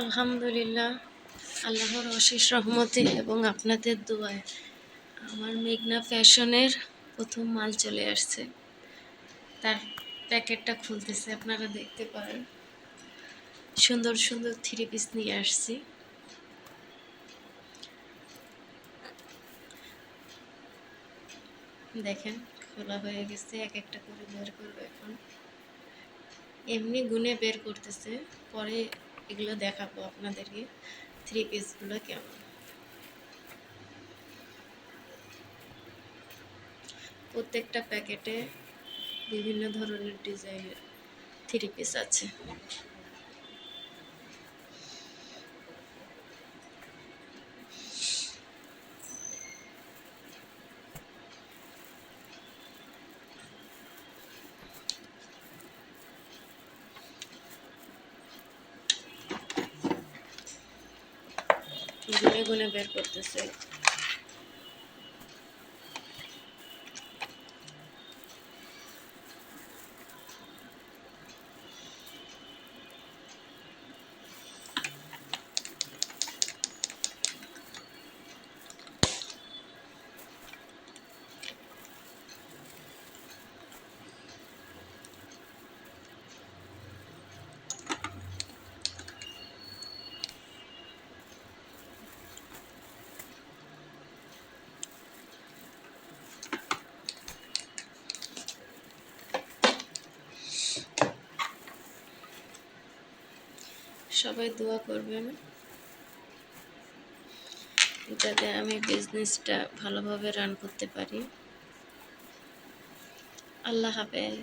আলহামদুলিল্লাহ, আল্লাহর অশেষ রহমতে এবং আপনাদের দোয়ায় আমার মেঘনা ফ্যাশনের প্রথম মাল চলে আসছে। তার প্যাকেটটা খুলতেছে, আপনারা দেখতে পারেন। সুন্দর সুন্দর থ্রি পিস নিয়ে আসছি। দেখেন, খোলা হয়ে গেছে, এক একটা করে বের করব এখন। এমনি গুনে বের করতেছে, পরে এগুলো দেখাবো আপনাদেরকে। থ্রি পিসগুলো কেমন? প্রত্যেকটা প্যাকেটে বিভিন্ন ধরনের ডিজাইনের থ্রি পিস আছে। গুনে গুনে বের করতেছে। সবাই দোয়া করবেন। যাতে আমি বিজনেসটা ভালোভাবে রান করতে পারি। আল্লাহ হাফেজ।